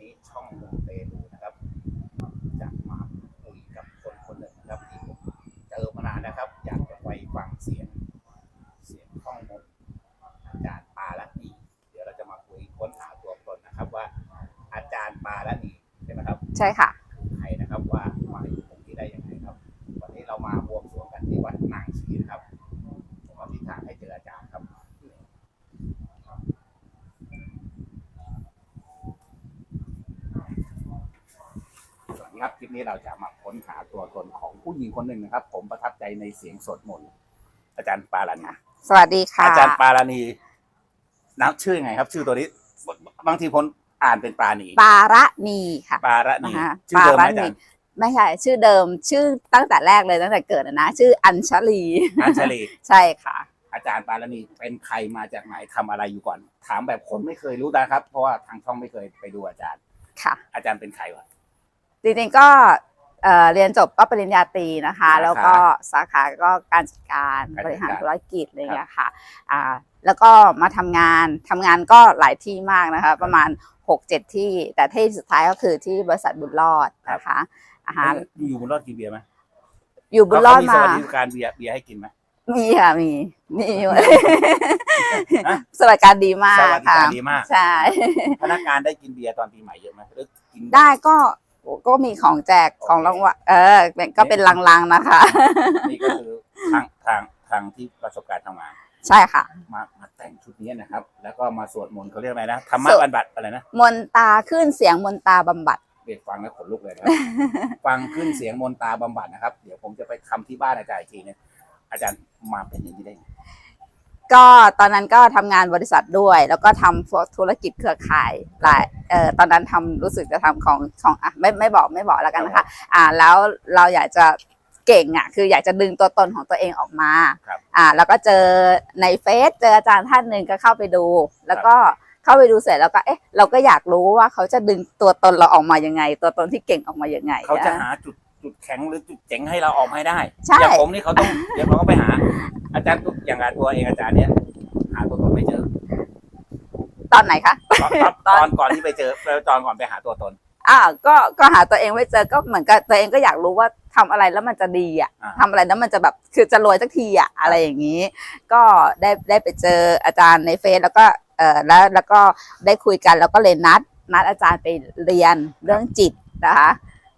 นี้ช่องมูเตลูนะครับจะมาคุยกับคนคนหนึ่งนะครับที่ผมเจอมานานนะครับ อยากจะไปฟังเสียงเสียงช่องมูอาจารย์ปาละนีเดี๋ยวเราจะมาคุยค้นหาตัวตนนะครับว่าอาจารย์ปาละนีใช่ไหมครับ ใช่ค่ะ คือใครนะครับว่ามาอยู่ตรงนี้ได้ยังไงครับ วันนี้เรามาบวงสรวงกันที่วัดนางชีนะครับผมอธิษฐานให้เจออาจารย์ครับ สวัสดีครับคลิปนี้เราจะมาค้นหาตัวตนของผู้ หญิงคนหนึ่งนะครับ ผมประทับใจในเสียงสดมนต์อาจารย์ปารานีสวัสดีค่ะ อาจารย์ปารานีนับชื่อยังไงครับ ชื่อตัวนี้ บางทีผมอ่านเป็นปาณีปาระนีค่ะ ปารานีนะคะชื่อเดิมไหมปาระอาจารย์ไม่ใช่ชื่อเดิมชื่อตั้งแต่แรกเลยตั้งแต่เกิดอะนะ ชื่ออัญชลี อัญชลี ใช่ค่ะ อาจารย์ปารานีเป็นใครมาจากไหนทำอะไรอยู่ก่อน ถามแบบคนไม่เคยรู้นะครับ เพราะว่าทางช่องไม่เคยไปดูอาจารย์ ค่ะ อาจารย์เป็นใครวะจริงๆก็ เอ่อเรียนจบก็ปริญญาตรีนะคะ สาขาแล้วก็สาขาก็การจัดการการจัดการ บริหารธุรกิจอะไรอย่างเงี้ยค่ะอ่าแล้วก็มาทำงานทำงานก็หลายที่มากนะคะ ประมาณหกเจ็ดที่ แต่ที่สุดท้ายก็คือที่บริษัทบุญรอดนะคะอาหารอยู่บนรอดกินเบียร์ไหมอยู่บุญรอดเขมาสวัสดิการเบียร์เบียร์ให้กินไหม มีค่ะ มีมีอยู่ฮะสวัสดิการดีมากสวัสดิค่ะการดีมาก ใช่ พนักงานได้กินเบียร์ตอนปีใหม่เยอะไหมหรือกินได้ก็ ก็มีของแจกของรางวัลเออก็เป็นลังๆนะคะ นี่ก็คือทางทางทางที่ประสบการณ์ทำงาน ใช่ค่ะ มามาแต่งชุดนี้นะครับ แล้วก็มาสวดมนต์เขาเรียกอะไรนะธรรมะสวดบรรบัดอะไรนะมนตาขึ้นเสียงมนตาบำบัดเด็กฟังแล้วขนลุกเลยนะครับ ฟังขึ้นเสียงมนตราบำบัดนะครับ เดี๋ยวผมจะไปทำที่บ้านอาจารย์อีกทีนึงอาจารย์มาเป็นอย่างนี้ได้ไง ก็ตอนนั้นก็ทำงานบริษัทด้วย แล้วก็ทำพวกธุรกิจเครือข่ายหลายเอ่อตอนนั้นทำรู้สึกจะทำของของอะไม่ไม่บอกไม่บอกแล้วกันนะคะอ่าแล้วเราอยากจะเก่งอะคืออยากจะดึงตัวตนของตัวเองออกมาครับ อ่าแล้วก็เจอในเฟซเจออาจารย์ท่านหนึ่งก็เข้าไปดู แล้วก็เข้าไปดูเสร็จแล้วก็เอ๊ะเราก็อยากรู้ว่าเขาจะดึงตัวตนเราออกมายังไง ตัวตนที่เก่งออกมายังไงเขาจะอ่หาจุด จุดแข็งหรือจุดเจ๋งให้เราออกมาให้ได้ใช่ อย่างผมนี่เขาต้องเดี๋ยวเขาก็ไปหา อาจารย์ทุกอย่างตัวเองอาจารย์เนี่ยหาตัวตนไม่เจอตอนไหนคะตอนตอนก่อนที่ไปเจอตอนก่อนไปหาตัวตน อ่าก็ก็หาตัวเองไม่เจอก็เหมือนกับตัวเองก็อยากรู้ว่าทำอะไรแล้วมันจะดีอะอ่า ทำอะไรแล้วมันจะแบบคือจะรวยสักทีอะอะไรอย่างนี้ ก็ได้ได้ไปเจออาจารย์ในเฟซแล้วก็เออแล้วแล้วก็ได้คุยกันแล้วก็เลยนัด นัดอาจารย์ไปเรียนเรื่องจิตนะคะ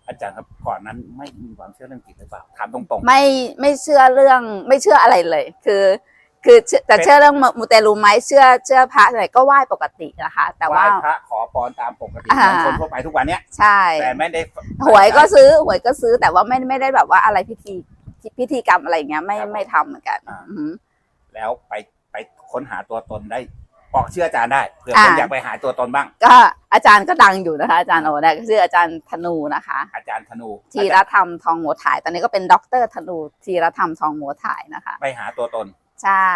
อาจารย์ครับก่อนนั้นไม่มีความเชื่อเรื่องจิตหรือเปล่าถามตรงไม่ไม่เชื่อเรื่องไม่เชื่ออะไรเลย คือ คือเชื่อแต่เชื่อเรื่องมูเตลูไหมเชื่อเชื่อพระอะไรก็ไหว้ปกตินะคะๆแต่ไหว้ว่าพระขอพรตามปกติอ่าของคนทั่วไปทุกวันเนี้ยใช่ แต่ไม่ได้ หวยก็ซื้อหวยก็ซื้อแต่ว่าไม่ไม่ได้แบบว่าอะไรพิธีพิธีกรรมอะไรอย่างเงี้ยไม่ไม่ทำเหมือนกันอ่าอือหือ แล้วไปไปค้นหาตัวตนได้ บอกชื่ออาจารย์ได้เผื่ออ่าคนอยากไปหาตัวตนบ้าง ก็อาจารย์ก็ดังอยู่นะคะ อาจารย์โอได้ก็ชื่ออาจารย์ธนูนะคะ อาจารย์ธนูธีรธรรมทองโมถ่าย ตอนนี้ก็เป็นด็อกเตอร์ธนูธีรธรรมทองโมถ่ายนะคะ ไปหาตัวตน ใช่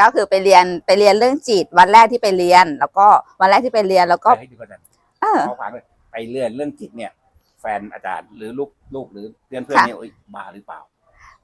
ก็คือไปเรียนไปเรียนเรื่องจิตวันแรกที่ไปเรียน แล้วก็วันแรกที่ไปเรียนแล้วก็ให้ดูกันเออเขาฟังเลยไปเรื่องเรื่องจิตเนี่ย แฟนอาจารย์หรือลูกลูกหรือเพื่อนเพื่อนค่ะเนี่ยโอ๊ยบ้าหรือเปล่า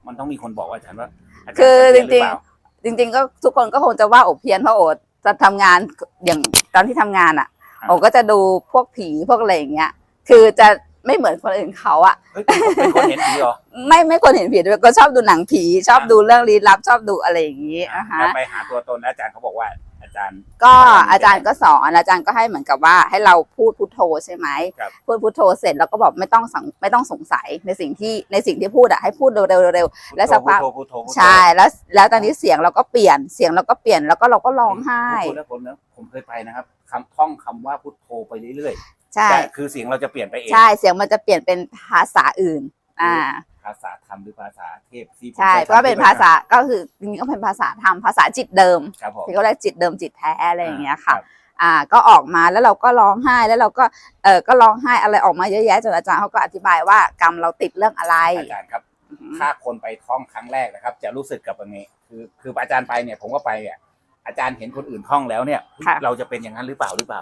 มันต้องมีคนบอกว่าอาจารย์ว่าาจารย์คือเพี้ยนหจริงๆเปล่าจริง ๆ ก็ทุกคนก็คงจะว่าโอเพี้ยนเพราะโอ จะทำงานอย่างตอนที่ทำงานอะอ่าโอก็จะดูพวกผีพวกอะไรอย่างเงี้ย คือจะไม่เหมือนคนอื่นเขาอะเฮ้ยเป็นคนเห็นผีเหรอไม่ไม่คนเห็นผีด้วยก็ชอบดูหนังผี ชอบอ่าดูเรื่องลี้ลับชอบดูอะไรอย่างนี้นะคะแล้วไปหาตัวตนอาจารย์เขาบอกว่า อาจารย์ ก็อาอาจาจารรย์ย์ก็สอนอาจารย์ก็ให้เหมือนกับว่าให้เราพูดพุทโธใช่ไหมครับพูดพุทโธเสร็จแล้วก็บอกไม่ต้องสังไม่ต้องสงสัยในสิ่งที่ในสิ่งที่พูดอะให้พูดเร็วๆเร็วๆแล้วสักพักพุทโธพุทโธพุทโธใช่แล้วแล้วตอนนี้เสียงเราก็เปลี่ยนเสียงเราก็เปลี่ยนแล้วก็เราก็ร้องไห้พุทโธนะผมนะผมเคยไปนะครับคำท่องคำว่าพุทโธไปเรื่อยใช่ๆแต่คือเสียงเราจะเปลี่ยนไปเองใช่เสียงมันจะเปลี่ยนเป็นภาษาอื่น อ่า ภาษาธรรมหรือภาษาเทพที่ผมใช่คยเพราะว่าเป็นทำภาษาก็คือจริงๆก็เป็นภาษาธรรมภาษาจิตเดิมครับผมที่เขาเรียกจิตเดิมจิตแท้อะไรอย่างเงี้ยค่ะรับอ่าก็ออกมาแล้วเราก็ร้องไห้แล้วเราก็เออก็ร้องไห้อะไรออกมาเยอะแยะจนอาจารย์เขาก็อธิบายว่ากรรมเราติดเรื่องอะไร อาจารย์ครับถ้าคนไปท่องครั้งแรกนะครับ จะรู้สึกกับอย่างนี้ คือคืออาจารย์ไปเนี่ยผมก็ไปอะอาจารย์เห็นคนอื่นท่องแล้วเนี่ย ค่ะ เราจะเป็นอย่างนั้นหรือเปล่าหรือเปล่า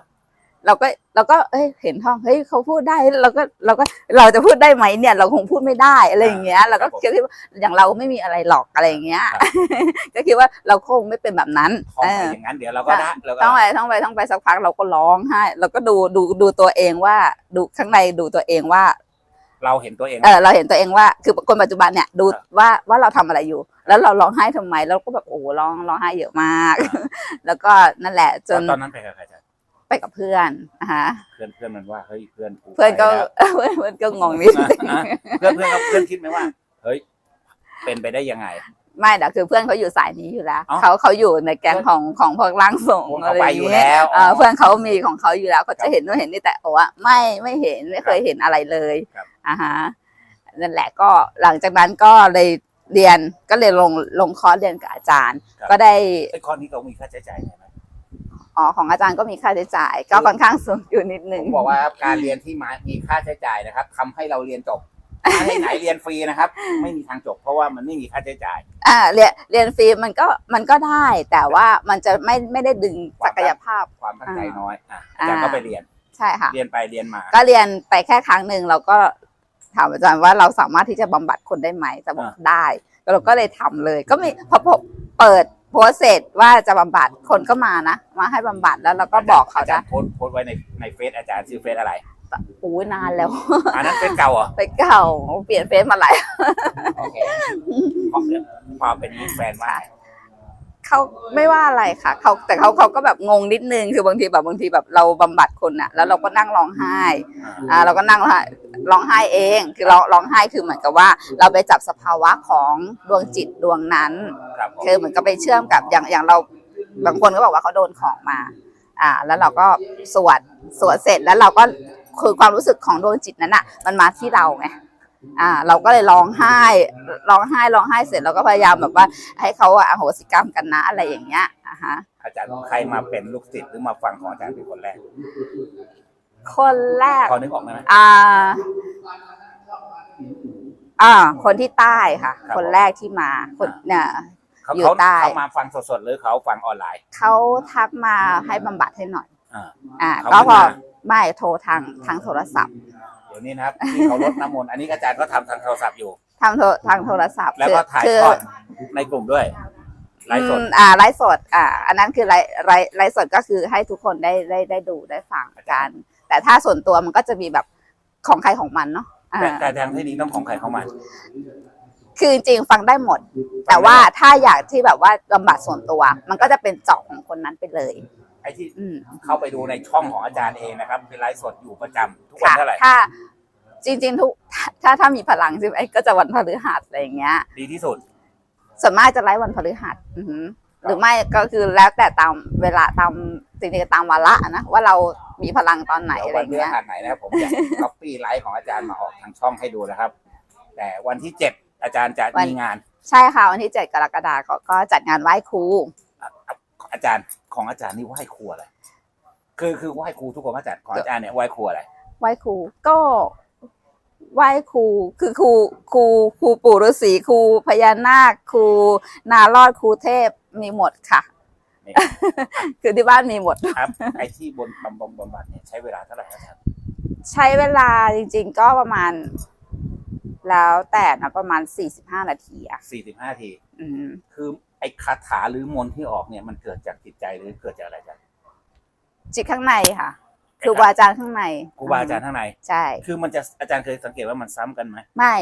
เราก็เราก็เอ้ยเห็นท่องเฮ้ยเขาพูดได้เราก็เราก็เราจะพูดได้ไหมเนี่ย เราคงพูดไม่ได้อะไรอย่างเงี้ยเราก็คิดว่าอย่างเราไม่มีอะไรหรอกอะไรอย่างเงี้ย ก็คิดว่าเราคงไม่เป็นแบบนั้นท้องเอไปออย่างนั้นเดี๋ยวเราก็ได้เราก็ต้องไปต้องไปต้องไปสักพักเราก็ร้องไห้เราก็ดูดูดูตัวเองว่าดูข้างในดูตัวเองว่า เราเห็นตัวเองเออเราเห็นตัวเองว่าคือคนปัจจุบันเนี่ยดูครับว่าว่าเราทำอะไรอยู่ แล้วเราร้องไห้ทำไมแล้วก็แบบโอ้โหร้องร้องไห้เยอะมาก แล้วก็นั่นแหละจนตอนนั้นไปกับใครจ๊ะ ไปกับเพื่อนนะคะเพื่อนเพื่อนมันว่าเฮ้ยเพื่อนเพื่อนก็ไปแล้วเพื่อนเพื่อนก็งงนิดนะเพื่อนเพื่อนเขาเพื่อนคิดไหมว่า เฮ้ย เป็นไปได้ยังไง ไม่แต่คือเพื่อนเขาอยู่สายนี้อยู่แล้วอ๋อเขาเขาอยู่ในแก๊งของของพวกร่างทรงพวกอะเขาไรไปออยู่ย่างเงี้ยแล้วเออเพื่อนเขามีของเขาอยู่แล้วเขาครัจะบเห็นนู่นเห็นนี่แต่โอ้ว่าไม่ไม่เห็นไม่เคยเห็นอะไรเลยครับอ่าฮะนั่นแหละก็หลังจากนั้นก็เลยเรียนก็เลยลงลงคอร์สเรียนกับอาจารย์ ก็ได้ไอ้ข้อนี้เขามีค่าใช้จ่ายไหม อ๋อของอาจารย์ก็มีค่าใช้จ่าย ก็ค่อนข้างสูงอยู่นิดนึผงมบอกว่าการเรียนที่มามีค่าใช้จ่ายนะครับทำให้เราเรียนจบถ้าให้ไหนเรียนฟรีนะครับ ไม่มีทางจบ เพราะว่ามันไม่มีค่าใช้จ่าย อ่าเรียนเรียนฟรีมันก็มันก็ได้ แต่ว่ามันจะไม่ไม่ได้ดึงศักยภาพความตั้งใจอ่าน้อยอะอาจารย์อ่าก็ไปเรียนใช่ค่ะเรียนไปเรียนมา ก็เรียนไปแค่ครั้งหนึ่งเราก็ถามอาจารย์ว่าเราสามารถที่จะบำบัดคนได้ไหมแต่บอกอ่าได้เราก็เลยทำเลย ก็มีพอพอเปิด โพสต์เสร็จว่าจะบำบัดคนก็มานะ มาให้บำบัดแล้วเราก็บอกเขาอาจาจะรย์โพสต์โพสต์ไว้ในในเฟซอาจารย์ชื่อเฟซอะไรอู้นานแล้วอันนั้นเฟซเก่าเหรอไปเก่าเปลี่ยนเฟซมาหลายโอเคพอพอเป็นนี้แฟนว่า เขาไม่ว่าอะไรค่ะเขาแต่เขาเขาก็แบบงงนิดนึงคือบางทีแบบบางทีแบบเราบำบัดคนอะแล้วเราก็นั่งร้องไห้อ่าเราก็นั่งร้องไห้ร้องไห้เองคือร้องร้องไห้คือเหมือนกับว่า เราไปจับสภาวะของดวงจิตดวงนั้น ครับผมคือเหมือนกับไปเชื่อมกับอย่างอย่างเราบางคนก็บอกว่าเขาโดนของมา อ่า แล้วเราก็สวดสวดเสร็จแล้วเราก็คือความรู้สึกของดวงจิตนั้นอะมันมาที่เราไง อ่า เราก็เลยร้องไห้ร้องไห้ร้องไห้เสร็จเราก็พยายามแบบว่า ให้เขาอะอโหสิกรรมกันนะอะไรอย่างเงี้ยอะฮะอาจารย์ใครมาเป็นลูกศิษย์หรือมาฟังของอาจารย์เป็นคนแรกคนแรกพอนึกออกไหมอ่า อ่า คนที่ใต้ค่ะครับคนแรกที่มาคนเนี่ยเขาอยู่เขาใต้เขามาฟังสดๆหรือเขาฟังออนไลน์เขาทักมาให้บำบัดให้หน่อยอ่าอ่าเขาก็พอไม่มาไม่โทรทางทางโทรศัพท์ เดี๋ยวนี้นะครับที่เขาลดน้ำมนต์อันนี้อาจารย์ก็ทำทางโทรศัพท์อยู่ทางโทรทางโทรศัพท์แล้วก็ถ่ายคือทอดในกลุ่มด้วยไลฟ์สดอืมอ่าไลฟ์สด อ่า อันนั้นคือไลฟ์ไลฟ์ไลฟ์สดก็คือให้ทุกคนได้ได้ได้ดูได้ฟังกัน แต่ถ้าส่วนตัวมันก็จะมีแบบของใครของมันเนาะอ่าแต่แต่ทางที่นี้ต้องของใครเข้ามาคือจริงๆฟังได้หมด แต่ว่าถ้าอยากที่แบบว่าบำบัดส่วนตัว มันก็จะเป็นเจาะของคนนั้นไปเลย ไอ้ที่อืมเข้าไปดูในช่องของอาจารย์เองนะครับ เป็นไลฟ์สดอยู่ประจำทุกวันค่ะเท่าไหร่ ถ้า จริงๆทุกถ้าถ้ามีพลังใช่ไหมก็จะวันพฤหัสอะไรอย่างเงี้ย ดีที่สุด ส่วนมากจะไลฟ์วันพฤหัสอือหือหรือไม่ก็คือแล้วแต่ตามเวลาตามจริงๆตามวาระนะว่าเรามีพลังตอนไหนเดี๋ยวอะไรวันพฤเงี้ย หัสไหนนะผมอยากก๊อปปี้ไลฟ์ของอาจารย์มาออกทางช่องให้ดูนะครับ แต่วันที่เจ็ดอาจารย์จะมีงาน ใช่ค่ะวันที่เจ็ดกรกฎาคมก็จัดงานไหว้ครู อาจารย์ของอาจารย์นี่ไหว้ครูอะไรคือคือไหว้ครูทุกคนอาจารย์ของอาจารย์เนี่ยไหว้ครูอะไรไหว้ครูก็ไหว้ครูคือครูครูครูปู่ฤาษีครูพญานาคครูนารอดครูเทพมีหมดค่ะนี่คือที่บ้านมีหมดครับไอ้ที่บนบำบำบำบัดเนี่ยใช้เวลาเท่าไหร่อาจารย์ใช้เวลาจริง ๆ ก็ประมาณ แล้วแต่นะประมาณสี่สิบห้านาทีอะสี่สิบห้าที อืมคือ ไอ้คาถาหรือมนต์ที่ออกเนี่ยมันเกิดจากจิตใจหรือเกิดจากอะไรอาจารย์จิตข้างในค่ะ ครูบาอาจารย์ข้างในครูบาอาจารย์ข้างใน ใช่ คือมันจะอาจารย์เคยสังเกตว่ามันซ้ำกันไหมไม่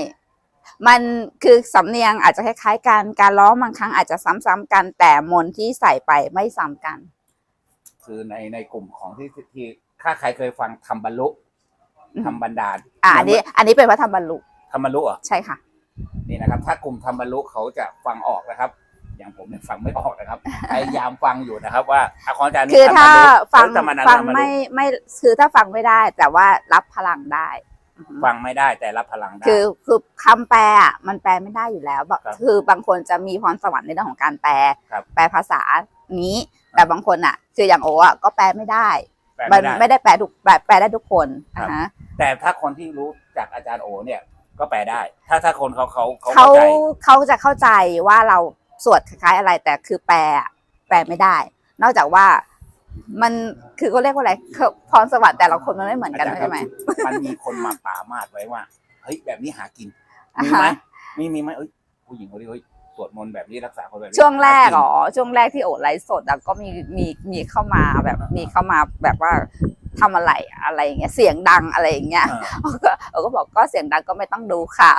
มันคือสำเนียงอาจจะคล้ายๆกันการร้องบางครั้งอาจจะซ้ำๆกัน แต่มนต์ที่ใส่ไปไม่ซ้ำกัน คือในในกลุ่มของที่ที่ที่ถ้าใครเคยฟังทำบรรลุอืมทำบันดาลอ่าอันนี้ อันนี้เป็นพระธรรมบรรลุทำบรรลุเหรอะใช่ค่ะ นี่นะครับ ถ้ากลุ่มทำบรรลุเขาจะฟังออกนะครับ อย่างผมเนี่ยฟังไม่ออกนะครับพยายามฟังอยู่นะครับ ว่าอาของอาจารย์นี่คือถ้าทำบรรลุฟังเอ้ยแต่มันนั้นฟังทำบรรลุไม่ไม่คือถ้าฟังไม่ได้ แต่ว่ารับพลังได้อือฮึฟังไม่ได้แต่รับพลังได้คือคือคำแปลอะมันแปลไม่ได้อยู่แล้วแบบครับคือบางคนจะมีพรสวรรค์ในเรื่องของการแปลครับแปลภาษานี้ แต่บางคนอะ คืออย่างโออะก็แปลไม่ได้แปลมัไม่นได้ไม่ได้แปลทุกแปลแปลได้ทุกคนครับอ่าฮะแต่ถ้าคนที่รู้จากอาจารย์โอเนี่ยก็แปลได้ ถ้าถ้าคนเขาเขาเขาเขาเข้าใจเขาจะเข้าใจว่าเรา สวดคล้ายๆอะไร แต่คือแปลอะแปลไม่ได้ นอกจากว่ามันคือเขาเรียกว่าอะไรคือพรสวรรค์แต่ละคนมันไม่เหมือนกันอาจารย์ใช่ไหมครับมันมีคนมาป่ามาดไว้ว่าเฮ้ยแบบนี้หากินอ่ามีฮะไหมมีมีไหมเอ้ยผู้หญิงคนนี้เฮ้ยสวดมนต์แบบนี้รักษาคนแบบนี้ช่วงแรกหาอ๋อช่วงแรกที่โอไลฟ์สดอะก็มีมีมีเข้ามาแบบมีเข้ามาแบบว่าทำอะไรอะไรอย่างเงี้ยเสียงดังอะไรอย่างเงี้ยอ่าโอก็โอก็บอกก็เสียงดังก็ไม่ต้องดูค่ะ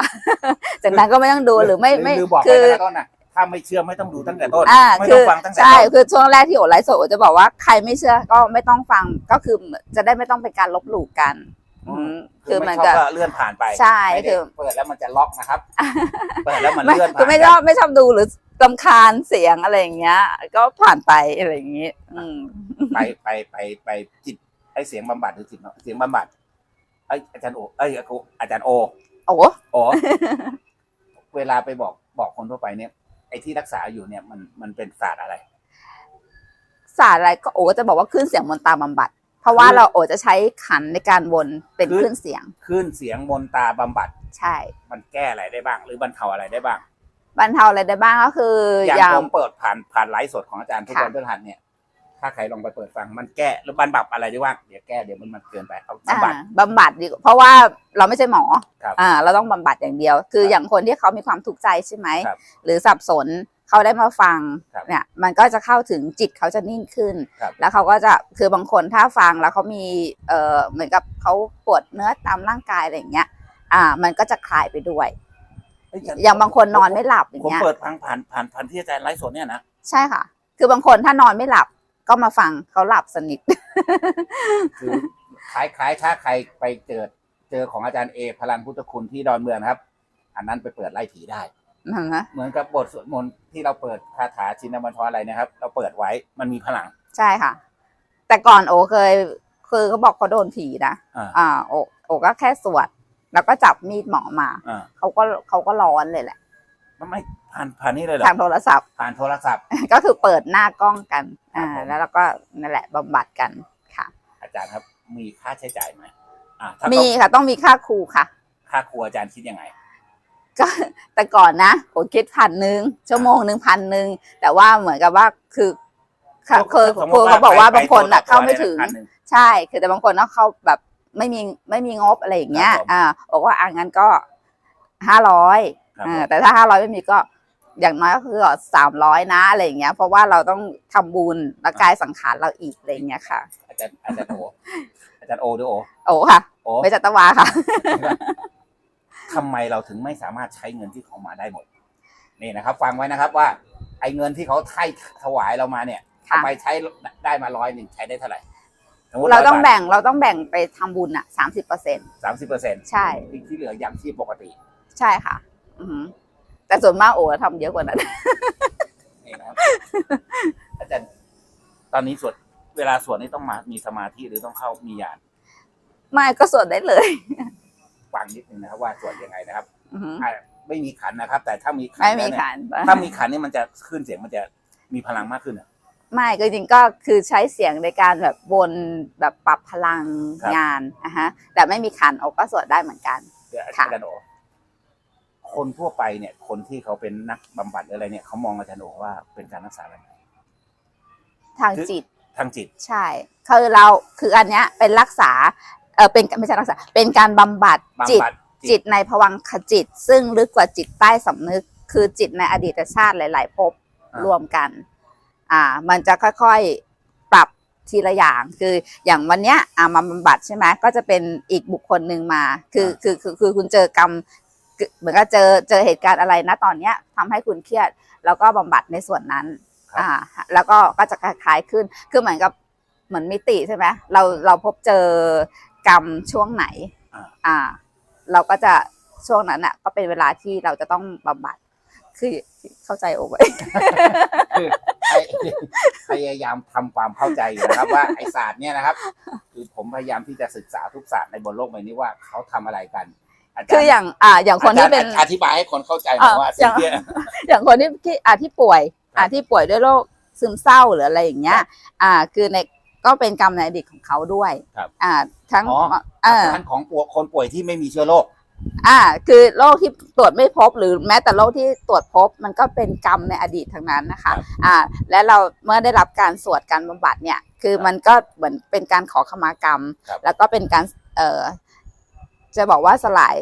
เสียงดังก็ไม่ต้องดูหรือไม่ไม่หรือบอกไปคือตั้งแต่ต้นนะ ถ้าไม่เชื่อไม่ต้องดูตั้งแต่ต้นอ่าไม่คืต้องอฟังตั้งแต่ใช่ต้นคือช่วงแรกที่โอไลฟ์สดโอจะบอกว่าใครไม่เชื่อก็ไม่ต้องฟังก็คือจะได้ไม่ต้องเป็นการลบหลู่กันอืมอืมคืคืออไม่มันชอบก็ก็เลื่อนผ่านไปใช่ไม่ได้คือ เปิดแล้วมันจะล็อกนะครับ เปิดแล้วมันไม่เลื่อนผ่านคือไม่ชอบไม่ชอบดูหรือลำคาญเสียงอะไรอย่างเงี้ย ก็ผ่านไปอะไรอย่างงี้ อืม ไปไปไปไปจิตไอเสียงบำบัดหรือจิตเสียงบำบัดไอยอาจารย์โอเอ้ยอาจารย์โอ โอ้โอเวลาไปบอกบอกคนทั่วไปเนี่ย ไอที่รักษาอยู่เนี่ยมันมันเป็นศาสตร์อะไร ศาสตร์อะไรก็โอก็จะบอกว่าขึ้นเสียงมนตราบำบัด เพราะว่าคือเราโอจะใช้ขันในการวนเป็นคือคลื่นเสียง คลื่นเสียงมนตราบำบัด ใช่ มันแก้อะไรได้บ้าง หรือบรรเทาอะไรได้บ้างบรรเทาอะไรได้บ้างก็คือ อย่างอย่างผมเปิดผ่านผ่านไลฟ์สดของอาจารย์ทุกค่ะวันพฤหัสเนี่ย ถ้าใครลองไปเปิดฟังมันแก้หรือบรรบับอะไรได้บ้างเดี๋ยวแก้เดี๋ยวมันมันเกินไปเอาอ่าบำบัดบำบัดดีกว่าเพราะว่าเราไม่ใช่หมอครับอ่าเราต้องบำบัดอย่างเดียว คือครับอย่างคนที่เขามีความทุกข์ใจใช่ไหม ครับหรือสับสนเขาได้มาฟังครับเนี่ยมันก็จะเข้าถึงจิตเขาจะนิ่งขึ้น ครับแล้วเขาก็จะคือบางคนถ้าฟังแล้วเขามีเอ่อเหมือนกับเขาปวดเนื้อตามร่างกายอะไรอย่างเงี้ยอ่า มันก็จะคลายไปด้วย เฮ้ยอย่างบางคนนอนไม่หลับอย่างผมเงี้ย เปิดฟังผ่านผ่านผ่านที่อาจารย์ไลฟ์สดเนี่ยนะ ใช่ค่ะ คือบางคนถ้านอนไม่หลับ ก็มาฟังเขาหลับสนิท คือคล้ายคล้ายถ้าใครไปเจอเจอของอาจารย์เอพลังพุทธคุณที่ดอนเมืองนะครับ อันนั้นไปเปิดไล่ผีได้ นะเหมือนกับบทสวดมนต์ที่เราเปิดคาถาชินบัญชรอะไรนะครับ เราเปิดไว้มันมีพลัง ใช่ค่ะ แต่ก่อนโอเคยคือเขาบอกเขาโดนผีนะอ่า อ่าโอโอก็แค่สวด แล้วก็จับมีดหมอมา อ่าเขาก็เขาก็ร้อนเลยแหละ มันไม่ผ่านผ่านนี่เลยเหรอทางโทรศัพท์ ผ่านโทรศัพท์ ก็คือเปิดหน้ากล้องกัน อ่าครับผมแล้วเราก็นั่นแหละบำบัดกันค่ะ อาจารย์ครับมีค่าใช้จ่ายไหมอ่าถ้ามีเขาค่ะต้องมีค่าครูค่ะ ค่าครัวอาจารย์คิดยังไงก็แต่ก่อนนะผมคิดพันหนึ่งชั่วโมงหนึ่งพันหนึ่งแต่ว่าเหมือนกับว่าคือค่ะคือสมครูมุติเขาบอกว่าไปบางคนน่ะไปเข้าไม่ถึงพันหนึ่ใช่ คือแต่บางคนเนาะเขาแบบไม่มีไม่มีงบอะไรอย่างเงี้ยครับผมอ่าบอกว่าอ่างั้นก็ห้าร้อย ครับอ่าผม แต่ถ้าห้าร้อยไม่มีก็อย่างน้อยก็คือสามร้อยนะอะไรอย่างเงี้ย เพราะว่าเราต้องทำบุญและกายสังขารเราอีกอะไรอย่างเงี้ยค่ะ อาจารย์อาจารย์โออาจารย์โอหรือโอโอ้ค่ะโอไม่จัตวาค่ะ ทำไมเราถึงไม่สามารถใช้เงินที่เขามาได้หมด นี่นะครับ ฟังไว้นะครับว่า ไอ้เงินที่เขาให้ถวายเรามาเนี่ยค่ะเอาไปใช้ได้มาร้อยหนึ่งใช้ได้เท่าไหร่เราต้องแบ่งเราต้องแบ่งไปทำบุญอะสามสิบเปอร์เซ็นสามสิบเปอร์เซ็นต์ใช่ ที่เหลืออย่างที่ปกติ ใช่ค่ะ อือหือแต่ส่วนมากโอ้ทำเยอะกว่านั้น นี่นะครับ อาจารย์ ตอนนี้สวดเวลาสวดนี่ต้องมามีสมาธิหรือต้องเข้ามีญาณไม่ก็ส่วนได้เลย ฟังนิดนึงนะครับ ว่าสวดยังไงนะครับอือหืออะไม่มีขันนะครับ แต่ถ้ามีขันไม่มีแล้วเนี่ยขันถ้ามีขันนี่มันจะขึ้นเสียงมันจะมีพลังมากขึ้นเหรอ ไม่ก็จริงๆก็คือใช้เสียงในการแบบวนแบบปรับพลังครับ งานนะฮะแต่ไม่มีขันโอก็สวดได้เหมือนกัน เดี๋ยวอาค่ะจารย์โอ คนทั่วไปเนี่ย คนที่เขาเป็นนักบำบัดหรืออะไรเนี่ยเขามองอาจารย์โอว่าเป็นการรักษาแบบไหนทางคือจิต ทางจิต ใช่ คือเราคืออันเนี้ยเป็นรักษา เออเป็นไม่ใช่รักษา เป็นการบำบัดจิต บำบัดจิตในภวังคจิต ซึ่งลึกกว่าจิตใต้สำนึก คือจิตในอดีตชาติหลาย ๆภพอ่ารวมกัน อ่า มันจะค่อยๆปรับทีละอย่าง คืออย่างวันเนี้ยอ่ามาบำบัดใช่ไหมก็จะเป็นอีกบุคคลหนึ่งมา คือคือคือคือคุณเจอกรรมคือ เหมือนกับเจอเจอเหตุการณ์อะไรนะตอนเนี้ยทำให้คุณเครียด แล้วก็บำบัดในส่วนนั้นครับอ่า แล้วก็ก็จะคล้ายๆขึ้น คือเหมือนกับเหมือนมิติใช่ไหมเราเราพบเจอกรรมช่วงไหน อ่าอ่าเราก็จะช่วงนั้นอะ ก็เป็นเวลาที่เราจะต้องบำบัด คือเข้าใจโอไว้คือพยายามทำความเข้าใจอยู่นะครับว่าไอศาสตร์เนี่ยนะครับ คือผมพยายามที่จะศึกษาทุกศาสตร์ในบนโลกใบนี้ว่าเขาทำอะไรกันอาจารย์ คืออย่างอ่าอย่างคนที่เป็นอาจารย์อธิบายให้คนเข้าใจหน่อยอ่าว่าสิ่งที่อย่างคนที่ที่อ่าที่ป่วยอ่าที่ป่วยด้วยโรคซึมเศร้าหรืออะไรอย่างเงี้ย อ่า คือในก็เป็นกรรมในอดีตของเขาด้วยครับอ่า ทั้งอ๋อเอออาการของปวคนป่วยที่ไม่มีเชื้อโรคอ่า คือโรคที่ตรวจไม่พบหรือแม้แต่โรคที่ตรวจพบ มันก็เป็นกรรมในอดีตทั้งนั้นนะคะ อ่า และเราเมื่อได้รับการสวดการบำบัดเนี่ย คือมันก็เหมือนเป็นการขอขมากรรมครับแล้วก็เป็นการเอ่อ จะบอกว่าสลาย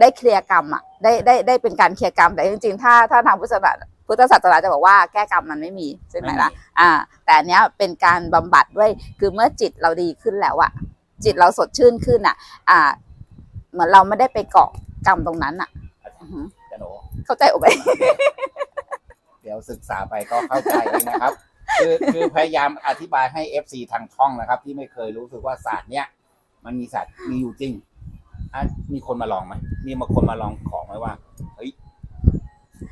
ได้เคลียร์กรรมอะได้ได้ได้เป็นการเคลียร์กรรม แต่จริงๆ ถ้าถ้าทางพุทธศาสนาพุทธศาสนาจะบอกว่าแก้กรรมมันไม่มีใช่ไหมล่ะอ่า แต่อันเนี้ยเป็นการบำบัดด้วยคือเมื่อจิตเราดีขึ้นแล้วอะจิตเราสดชื่นขึ้นอะอ่า เหมือนเราไม่ได้ไปเกาะกรรมตรงนั้นอะอือหืออาจารย์โอเข้าใจโอไหมเดี๋ยวศึกษาไปก็เข้าใจเองนะครับ คือคือพยายามอธิบายให้ FC ทางช่องนะครับ ที่ไม่เคยรู้สึกว่าศาสตร์เนี้ยมันมีศาสตร์มีอยู่จริง อะมีคนมาลองไหมมีมาคนมาลองของไหมว่าเฮ้ย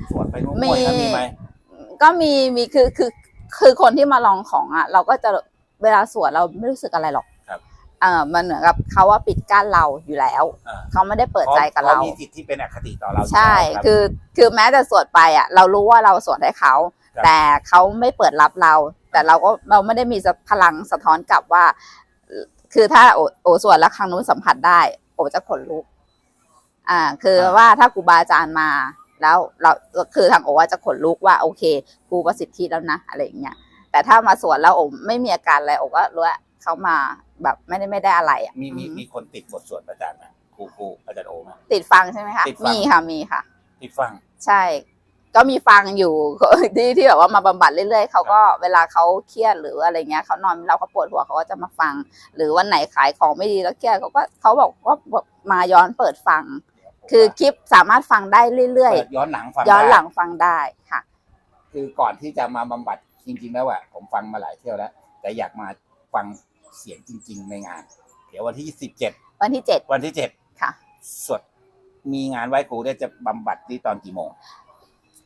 สวดไปมั่วๆนะมีไหมก็มีมีคือคือคือคนที่มาลองของอะ เราก็จะเวลาสวดเราไม่รู้สึกอะไรหรอกครับเออมันเหมือนกับเขาว่าปิดกั้นเราอยู่แล้วอ่าเขาไม่ได้เปิดใจกับเราขมีจิตที่เป็นอคติต่อเราอยู่ใช่แล้วรับคือคือแม้แต่สวดไปอะ เรารู้ว่าเราสวดให้เขาครับแต่เขาไม่เปิดรับเรา แต่เราก็เราไม่ได้มีพลังสะท้อนกลับว่า คือถ้าโอโอสวดแล้วครั้งนู้นสัมผัสได้ โอจะขนลุก อ่า คือว่าถ้าครูบาอาจารย์มา แล้วเราคือทางโอว่าจะขนลุกว่า โอเคครูประสิทธิแล้วนะอะไรอย่างเงี้ยแต่ถ้ามาสวดแล้วโอไม่มีอาการอะไรโอก็รู้ว่าเขามาแบบไม่ได้ไม่ได้อะไรอะมีมีอืมีคนติดบทสวดอาจารย์ไหมครูครูอาจารย์โอไหมติดฟังใช่ไหมคะติดฟัง มีค่ะมีค่ะ ติดฟัง ใช่ ก็มีฟังอยู่ที่ที่แบบว่ามาบำบัดเรื่อยๆเขาก็เวลาเขาเครียดหรืออะไรเงี้ยเขานอนไม่หลับเขาปวดหัวเขาก็จะมาฟัง หรือวันไหนขายของไม่ดีแล้วเครียดเขาก็เขาบอกว่ามาย้อนเปิดฟัง คือคลิปสามารถฟังได้เรื่อยเปิดย้อนหลังฟังๆย้อนได้หลังฟังได้ค่ะ คือก่อนที่จะมาบำบัดจริง ๆ แล้วอะผมฟังมาหลายเที่ยวแล้ว แต่อยากมาฟังเสียงจริง ๆ ในงาน เดี๋ยววันที่สิบเจ็ดวันที่เจ็ดวันที่เจ็ดค่ะสวดมีงานไหว้ครูได้จะบำบัดที่ตอนกี่โมง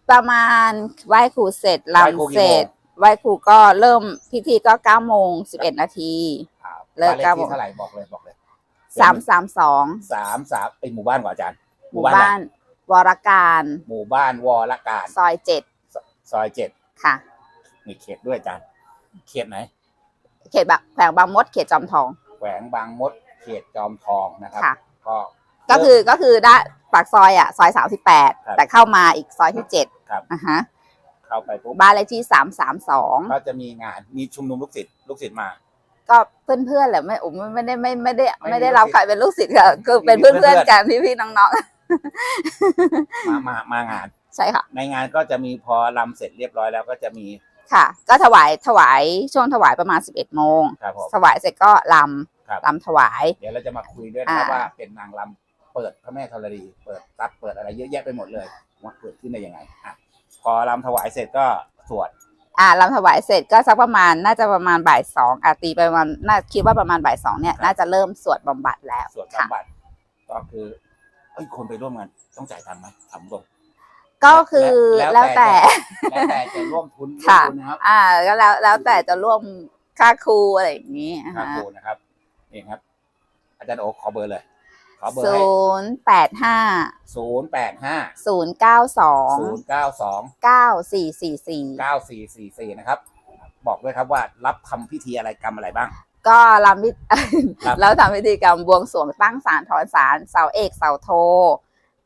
ประมาณไหว้ครูเสร็จไหว้ครูลำกี่เสร็จโมงไหว้ครูก็เริ่มพิธีก็เก้าโมงสิบเอ็ดนาที อ่าเลิกบ้านเลขเก้าโมที่งเท่าไหร่บอกเลยบอกเลยสามสามสองสามสามเป็นหมู่บ้านกว่าอาจารย์หมู่บ้านวรการหมู่บ้านวรการซอยเจ็ดซอยเจ็ดค่ะ มีเขตด้วยอาจารย์เขตไหนเขตแบบแขวงบางมดเขตจอมทองแขวงบางมด เขตจอมทองนะครับ ค่ะ ก็ ก็คือก็คือได้ปากซอยอะซอยสามสิบแปดครับแต่เข้ามาอีกซอยที่เจ็ดครับ อะฮะเข้าไปปุ๊บบ้านเลขที่สามสามสองก็จะมีงานมีชุมนุมลูกศิษย์ลูกศิษย์มา ก็เพื่อนเพื่อนๆแหละไม่ผมไม่ได้ไม่ไม่ได้ไม่มีไม่ได้รับลูกศิษย์ใครเป็นลูกศิษย์ค่ะคือเป็นมีเพื่อนเพื่เพื่ออนนๆกันพี่พี่ๆน้องมามามางาน ๆ ใช่ค่ะ ในงานก็จะมีพอลำเสร็จเรียบร้อยแล้วก็จะมีค่ะ ก็ถวายถวายช่วงถวายประมาณสิบเอ็ดโมงครับผม ถวายเสร็จก็ลครับำลำถวาย เดี๋ยวเราจะมาคุยด้วยนะครับอ่า ว่าเป็นนางลำ เปิดพระแม่ธรณีเปิดตัดเปิดอะไรเยอะแยะไปหมดเลยว่าเกิดขึ้นได้ยังไงอะพอลำถวายเสร็จก็สวดอ่าลำถวายเสร็จก็สักประมาณน่าจะประมาณบ่ายสองอาตีไปประมาณน่าคิดว่าประมาณบ่ายสองเนี่ยน่าจะเริ่มสวดบำบัดแล้วสวดค่ะบำบัดก็คือเอ้ยคนไปร่วมงานต้องจ่ายตังค์ไหมถามตรงก็คือแล้แล้ววแต่แต่แล้วแต่จะร่วมทุนร่วมค่ะทุนนะครับอ่าก็แล้วแล้วแต่จะร่วมค่าครูอะไรอย่างนี้ค่าครูนะครับนี่ครับ อาจารย์โอขอเบอร์เลย ขอเบอร์ศูให้นย์แปดห้าศูนย์แปดห้าศูนย์เก้าสองศูนย์เก้าสองเก้าสี่สี่สี่เก้าสี่สี่สี่นะครับ บอกด้วยครับว่ารับทำพิธีอะไรกรรมอะไรบ้าง ก็รำพิครับ แล้วทำพิธีกรรมบวงสรวงตั้งศาลถอนศาลเสาเอกเสาโท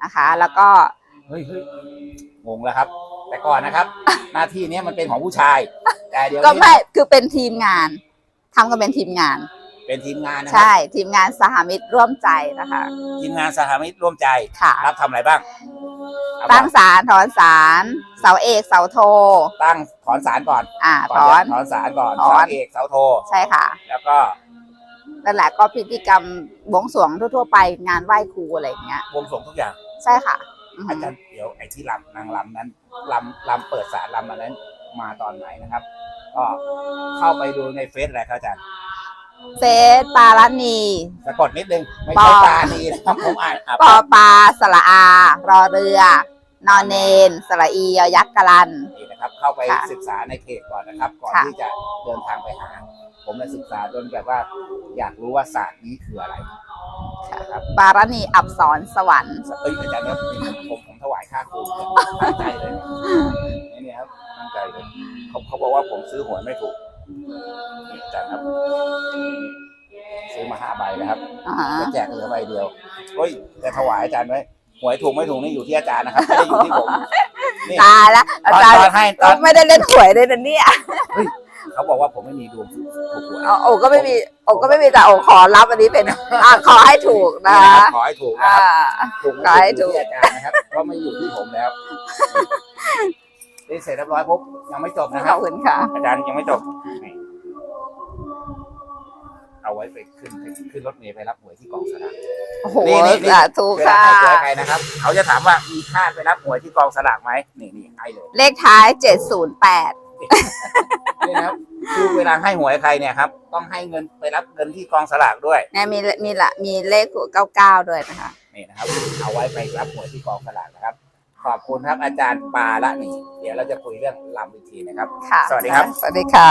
นะคะ แล้วก็เฮ้ยเฮ้ยงงแล้วครับ แต่ก่อนนะครับ หน้าที่เนี้ยมันเป็นของผู้ชาย แต่เดี๋ยวก็นี้ ไม่คือเป็นทีมงานทำกันเป็นทีมงาน เป็นทีมงานนะครัใช่ทีมงานสหมิตรร่วมใจนะคะ ทีมงานสหมิตรร่วมใจค่ะ รับทำอะไรบ้างเอาตั้งก่อนศาลถอนศาลเสาเอกเสาโท ตั้งถอนสารก่อนอ่าก่ถอนอน จะถอนสารก่อนถอน เสาเอกเสาโท ใช่ค่ะแล้วก็นั่นแหละก็พิธีกรรมบวงสรวงทั่วๆไปงานไหว้ครูอะไรอย่างเงี้ยวงสรวงทุกอย่าง ใช่ค่ะอือฮึอาจารย์เดี๋ยวไอ้ที่ลำนางลำนั้นลำลำเปิดสารลำอันนั้นมาตอนไหนนะครับ ก็เข้าไปดูในเฟซอะไรครับอาจารย์ เฟสปาลานีสะกดนิดนึง ไม่ใช่ปอปานีนะครับผมอ่านอะปอปลาสระอา รอเรือ นอนเนน สระอียอยักษ์กะลัน นี่นะครับ เข้าไปค่ะศึกษาในเพจก่อนนะครับ ก่อนค่ะ ที่จะเดินทางไปหา ผมเลยศึกษาจนแบบว่า อยากรู้ว่าศาสตร์นี้คืออะไรนะครับปารานีอับสรสวรรค์ เอ้ยอาจารย์ครับผมผมผมถวายค่าครูเลยตั้งใจเลยนี่นี่ครับตั้งใจเลยเขาเขาบอกว่าผมซื้อหวยไม่ถูก นี่อาจารย์ครับ ซื้อมาห้าใบนะครับอ่าฮะจะแจกเหลือใบเดียวเฮ้ยจะถวายอาจารย์ไว้หวยถูกไม่ถูกนี่อยู่ที่อาจารย์นะครับไม่ได้อยู่ที่ผมนี่ตายแล้วอาจารย์ตอนให้ตอนไม่ได้เล่นหวยเลยนะเนี่ยเขาบอกว่าผมไม่มีดวงถูกหวย เอาโอก็ไม่มีโอก็ไม่มีแต่โอขอรับอันนี้เป็นอะขอให้ถูกนะนี่นะครับขอให้ถูกนะอ่า ครับถูกขอให้ไม่ถูถูกกอยู่ที่อาจารย์นะครับเพราะไม่อยู่ที่ผมแล้ว นี่เสร็จเรียบร้อยปุ๊บยังไม่จบนะคขรัอบบคุณค่ะ อาจารย์ยังไม่จบนี่เอาไว้ไปขึ้นขึ้นรถเมล์ไปรับหวยที่กองสลาก โอ้โหนี่นี่นี่ สาธุเวลาค่ะ ให้หวยใครนะครับ เขาจะถามว่ามีค่าไปรับหวยที่กองสลากไหมนี่นี่ให้เลย เลขท้าย 708นี่นะครับคือเวลาให้หวยใครเนี่ยครับ ต้องให้เงินไปรับเงินที่กองสลากด้วยเนี่ยมีมีละมีเลข 99 ด้วยนะคะ นี่นะครับ เอาไว้ไปรับหวยที่กองสลากนะครับ ขอบคุณครับอาจารย์ปาละนี่เดี๋ยวเราจะคุยเรื่องลำอีกทีนะครับสวัสดีครับ สวัสดีค่ะ